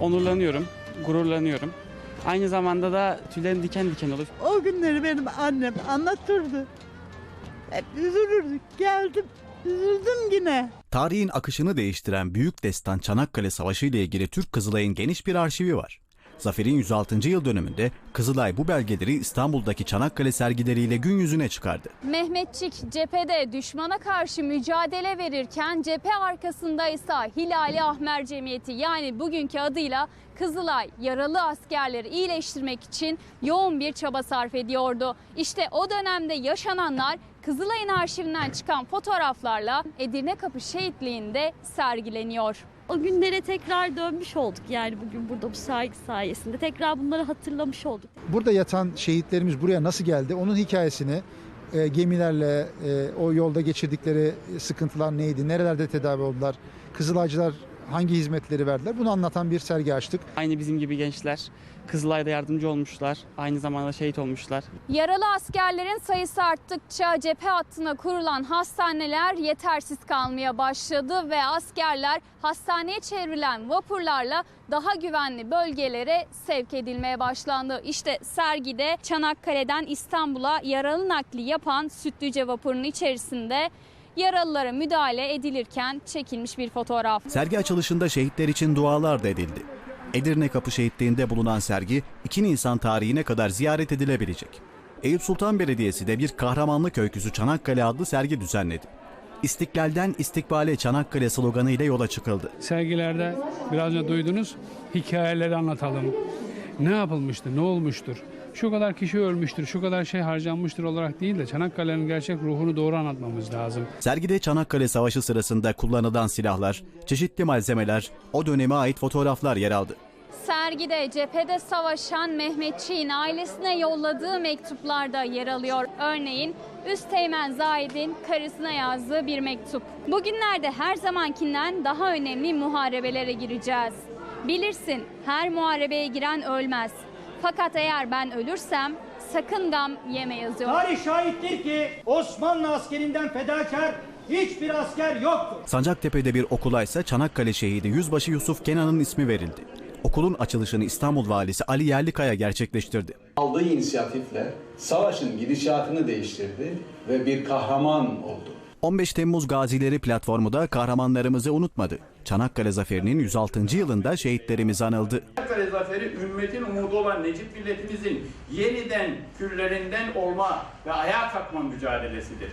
onurlanıyorum, gururlanıyorum. Aynı zamanda da tüylerim diken diken olur. O günleri benim annem anlatırdı. Hep üzülürdük. Geldim, üzüldüm yine. Tarihin akışını değiştiren büyük destan Çanakkale Savaşı ile ilgili Türk Kızılay'ın geniş bir arşivi var. Zafer'in 106. yıl dönümünde Kızılay bu belgeleri İstanbul'daki Çanakkale sergileriyle gün yüzüne çıkardı. Mehmetçik cephede düşmana karşı mücadele verirken cephe arkasında ise Hilali Ahmer Cemiyeti yani bugünkü adıyla Kızılay yaralı askerleri iyileştirmek için yoğun bir çaba sarf ediyordu. İşte o dönemde yaşananlar Kızılay'ın arşivinden çıkan fotoğraflarla Edirne Kapı Şehitliği'nde sergileniyor. O günlere tekrar dönmüş olduk yani bugün burada bu sergi sayesinde. Tekrar bunları hatırlamış olduk. Burada yatan şehitlerimiz buraya nasıl geldi? Onun hikayesini e, gemilerle e, o yolda geçirdikleri sıkıntılar neydi? Nerelerde tedavi oldular? Kızılaycılar hangi hizmetleri verdiler? Bunu anlatan bir sergi açtık. Aynı bizim gibi gençler Kızılay'da yardımcı olmuşlar. Aynı zamanda şehit olmuşlar. Yaralı askerlerin sayısı arttıkça cephe hattına kurulan hastaneler yetersiz kalmaya başladı ve askerler hastaneye çevrilen vapurlarla daha güvenli bölgelere sevk edilmeye başlandı. İşte sergide Çanakkale'den İstanbul'a yaralı nakli yapan Sütlüce vapurunun içerisinde yaralılara müdahale edilirken çekilmiş bir fotoğraf. Sergi açılışında şehitler için dualar da edildi. Edirne Kapı Şehitliği'nde bulunan sergi 2 Nisan tarihine kadar ziyaret edilebilecek. Eyüp Sultan Belediyesi de bir kahramanlık öyküsü Çanakkale adlı sergi düzenledi. İstiklalden istikbale Çanakkale sloganı ile yola çıkıldı. sergilerde biraz önce duydunuz hikayeleri anlatalım. Ne yapılmıştır, ne olmuştur? Şu kadar kişi ölmüştür, şu kadar şey harcanmıştır olarak değil de Çanakkale'nin gerçek ruhunu doğru anlatmamız lazım. Sergide Çanakkale Savaşı sırasında kullanılan silahlar, çeşitli malzemeler, o döneme ait fotoğraflar yer aldı. Sergide cephede savaşan Mehmetçiğin ailesine yolladığı mektuplarda yer alıyor. Örneğin Üsteğmen Zahid'in karısına yazdığı bir mektup. Bugünlerde her zamankinden daha önemli muharebelere gireceğiz. Bilirsin her muharebeye giren ölmez. Fakat eğer ben ölürsem sakın gam yeme yazıyor. Tarih şahittir ki Osmanlı askerinden fedakar hiçbir asker yoktur. Sancaktepe'de bir okula ise Çanakkale şehidi Yüzbaşı Yusuf Kenan'ın ismi verildi. Okulun açılışını İstanbul Valisi Ali Yerlikaya gerçekleştirdi. aldığı inisiyatifle savaşın gidişatını değiştirdi ve bir kahraman oldu. 15 Temmuz Gazileri platformu da kahramanlarımızı unutmadı. Çanakkale Zaferi'nin 106. yılında şehitlerimiz anıldı. Çanakkale Zaferi ümmetin umudu olan Necip milletimizin yeniden küllerinden olma ve ayağa kalkma mücadelesidir.